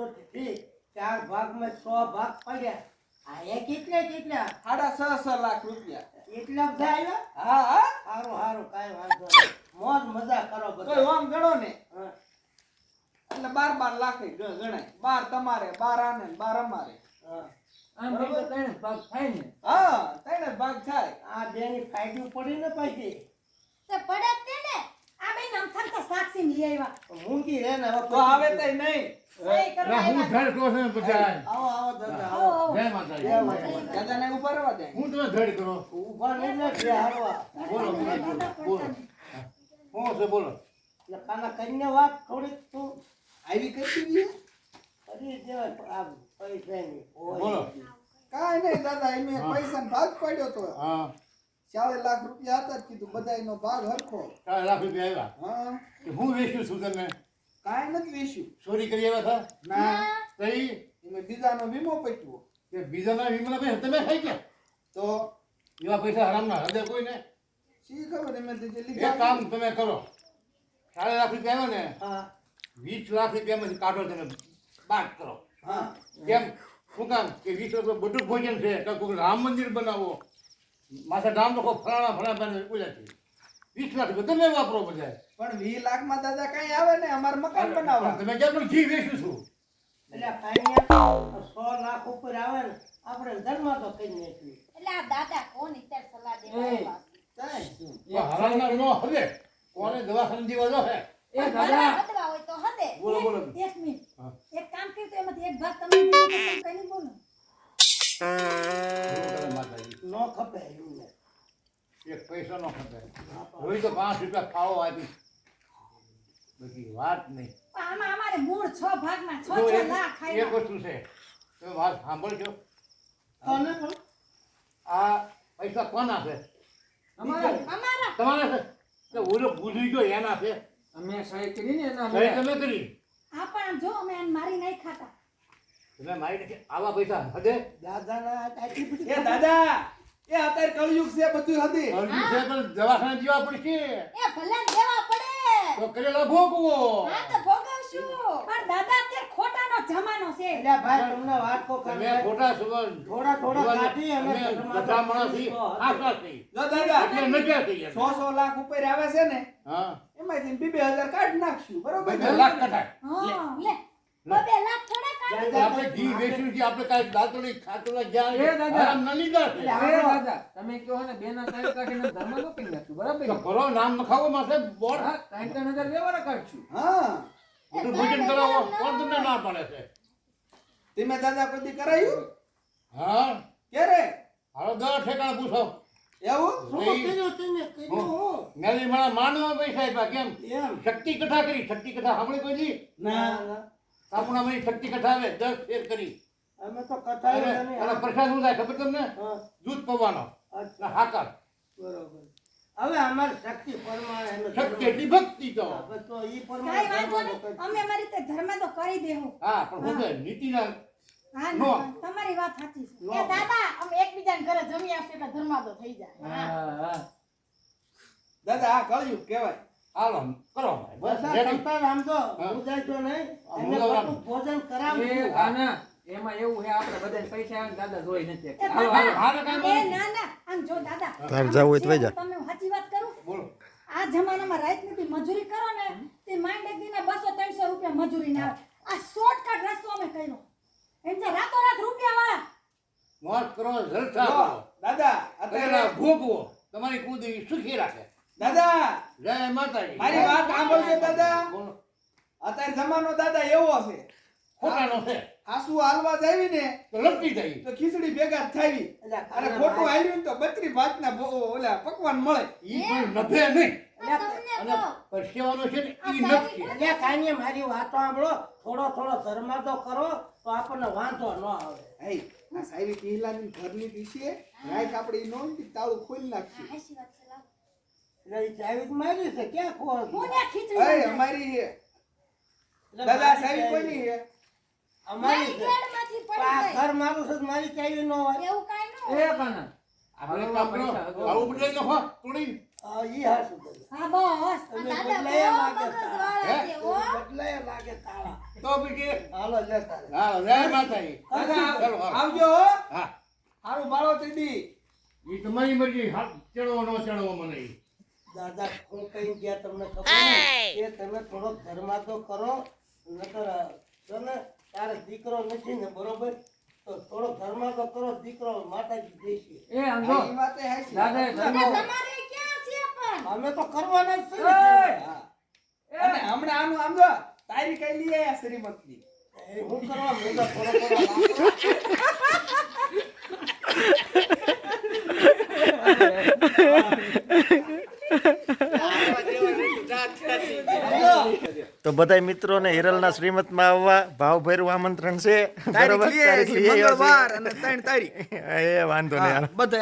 તો ઠીક ચાર ભાગમાં સો ભાગ પડ્યા. આ કેટલા કેટલા સાડા છ છ લાખ રૂપિયા. એટલા બધા આવ્યા? હા હા. સારું સારું કાંઈ વાંધો નહીં. મોજ મજા કરો બધા. આમ ગણો ને. એટલે બાર બાર લાખ ગણાય. બાર તમારે બાર આને બાર અમારે. આમ તો ત્રણ ભાગ થાય ને. હા ત્રણ ભાગ થાય. આ બેની ફાયદો પડી ને પછી. તે પડે તે ને. આ બેન આમ થરતા સાક્ષી લઈ આવ્યા. મૂંગી રે ને હવે તો આવે તઈ નહીં. હું ધડ કહો ને બધા આવો આવો દાદા આવો, આવો. આવો. જય માતાજી જય માતાજી. દાદાને ઊભા રહેવા દે? હું તમે ધડ કરો. ઊભા નહીં ને બે હારવા બોલો બોલો બોલો છે બોલો? એટલે કાના કરીને વાત થોડીક તું આવી દીધી કરી દેવાય આ પૈસાની બોલો. કાંઈ નહીં દાદા એમે પૈસા ભાગ પાડ્યો તો. હા. ચાલીસ લાખ રૂપિયા હતા જ કીધું બધા એનો ભાગ હરખો. ચાર લાખ રૂપિયા આવ્યા? હા. હું વેચ્યું છું તમે કાંઈ નથી વેચ્યું. ચોરી કરી આવ્યા હતા? ના. તઈ? એમે બીજાનો વીમો પટ્યો કે બીજાના વીમના પૈસા તમે ખાઈ ગયા? તો? એવા પૈસા હરામના હૃદય કોઈ ને શી ખબર એમ લીધા કામ તમે કરો. સાડા લાખ રૂપિયા આવ્યો ને હા. વીસ લાખ રૂપિયામાંથી કાઢો તમે. બાદ કરો. હા. કેમ? શું કામ? કે વીસ લાખ બધું ભોજન છે. કે કોઈ રામ મંદિર બનાવો. માથે નામ લખો ફલાણા ફલાણા બને પૂજાથી વીસ લાખ રૂપિયા તમે વાપરો બધા પણ વીસ લાખમાં દાદા કઈ આવે ને અમારે મકાન બનાવવા. તમે કેમ પણ ઘી વેચું છું? એટલે કાંઈ સો લાખ ઉપર આવે ને આપણે ધર્મ તો કઈ નાખી એટલે આ દાદા કોણ ઇતર સલાહ દેવા હરામના નો હવે કોને દવાખાને સમજી જો હે? એ દાદા. ભરવા હોય તો હદે. બોલો બોલો. એક મિનિટ. એક કામ કર્યું તો એમાંથી એક ભાગ તમે દીધો તો કઈ બોલો. પૈસા નો ખપે હોય તો પાંચ રૂપિયા ખાવો આપી બધી વાત નહીં. આમાં અમારે મૂળ છ ભાગમાં છ છ લાખ ખાય એક વસ્તુ છે. તમે વાત સાંભળજો. કોને આ પૈસા કોના છે? અમારા અમારા. તમારા છે? તો ઓલો ભૂલી ગયો એના છે. અમે સહી કરી ને એના સહી તમે કરી? આ પણ આમ જો અમે એને મારી નહીં ખાતા તમે મારી આવા પૈસા હદે? આટલી દાદા! એ અત્યારે કળયુગ છે બધું હતી અરજી છે પણ દવાખાને જીવા પડશે. એ ભલા દેવા પડે. તો કરેલા ભોગવો. હા તો ભોગવશું. પણ દાદા અત્યારે ખોટાનો જમાનો છે. એટલે ભાઈ તમને વાત કો કરે કરે ખોટા સુગર થોડા થોડા કાઢી અને અમે બધા માણસી આશા જો દાદા એટલે નજર થઈ સો સો લાખ ઉપર આવે છે ને હા. એમાંથી 2000 કાઢ નાખશું બરોબર 2 લાખ કઢાય. હા લે 2 લાખ આપણે ઘી વેચ્યું છે આપણે કાંઈ દાંતડી ખાતોલા એ દાદા. આરામ ન લીધા એ દાદા. તમે કહો ને બેના ત્રણ કાઢીને ધર્મ નો પી નાખ્યું બરાબર તો નામ નખાવો માથે બોર્ડ. હા ત્રણ ત્રણ હજાર વ્યવહાર કાઢશું. હા. બધું ભોજન કરાવો કોણ તમને ના પાડે છે. તમે દાદા કોઈ કરાયું? હા. ક્યારે? હાલો દર ઠેકાણે પૂછો. એવું? શું કર્યું તને કર્યું મેલી મારા માનવા પૈસા આપ્યા કેમ? એમ. શક્તિ કથા કરી શક્તિ કથા સાંભળી કોઈ દી? ના. મારી શક્તિ કથા દસ ફેર કરી. અમે તો કથા પ્રસાદ શું થાય ખબર તમને? દૂધ પવાનો. હાકર. બરોબર. હવે અમારી શક્તિ પરમાણે શક્તિ એટલી ભક્તિ તો. તો ઈ પ્રમાણે અમે અમારી રીતે ધર્મ તો કરી દેવું હા પણ હું નીતિના હા ના, તમારી વાત સાચી છે. નો. એ દાદા અમે એકબીજાને ઘરે જમી આવશે એટલે ધર્માદો થઈ જાય. હા હા. દાદા આ કળ્યું કહેવાય. હાલો કરો બસ આમ તો. હા. નહીં. એને બધું ભોજન એ કરાવવું એમાં એવું છે આપણે બધા પૈસા આવે દાદા જોઈ નથી હાલો, હાલો. હાલો, કાંઈ ના ના. આમ જો દાદા તાર જાવું હોય તો જા. તમે સાચી વાત કરું? બોલો. આ જમાનામાં રાજનીતિ મજૂરી કરો ને તે માંડ એક દીના બસો ત્રણસો રૂપિયા મજૂરી ના આવે. આ શોર્ટકટ રસ્તો અમે કર્યો. એમ છે રાતોરાત રૂપિયા વાળા મોત કરો જલસા દાદા અત્યારે ભોગવો. તમારી કુદી સુખી રાખે. દાદા! જય માતાજી. મારી વાત સાંભળજો દાદા. અત્યારે જમાનો દાદા એવો છે. ખોટાનો છે. આસુ હાલવા જાવી ને તો લપટી જાય તો ખીચડી ભેગા થાવી. અરે ખોટું હાલ્યું. ને તો બત્રી ભાતના ના ઓલા પકવાન મળે. ઈ પણ નભે નહીં. અને પરસેવાનો છે ને ઈ નથી એટલે કાંઈ મારી વાતો સાંભળો. થોડો થોડો ધર્મ કરો તો આપણને વાંધો ન આવે. હે આ સાહેબી પહેલાની ઘરની દીશે રાઈક આપણે નોંધી તાળું ખોલી નાખશું. હાચી વાત છે લાવો. એટલે ઈ ચાવી મારી છે ક્યાં ખોવા હું ખીચડી અરે અમારી હે. દાદા ચાવી. કોની હે અમારી છે ઘરમાંથી પણ આ પડી ઘર મારું છે મારી ચાવી ન હોય એવું કાંઈ ન એ કાના આપણે હાલો, કાપડો પૈસા હતો. આવું બદલાઈ નાખો તોડી આ ઈ હાસુ હા બસ દાદા બહુ લાગે મગજ તારા. વાળા છે, હો. બદલાયા લાગે તારા. તો પછી હાલો લે તારે. હા જય માતાજી દાદા, ચાલો, હાલો. આવજો હા હારું બાળો તેડી એ તમારી મરજી ચડવો ન ચડવો મને. દાદા હું કઈ ગયા તમને ખબર એ તમે થોડોક ધર્મા તો કરો નકર જો ને તારે દીકરો નથી ને બરોબર? તો થોડો ધર્મા તો કરો દીકરો માતાજી દેશે. એ આમ જો. હા, ઈ દાદા એ તમારે ક્યાં છે પણ? અમે તો કરવાના જ છે એ! ને. અને હમણાં આનું આમ જો તારી કઈ લઈ આયા શ્રીમતી હું કરવા મેં થોડો થોડો. તો બધાય મિત્રોને હિરલના શ્રીમતમાં આવવા ભાવભેરું આમંત્રણ છે. બરોબર? તારીખ મંગળવાર અને ત્રણ તારીખ. એ વાંધો નહીં બધા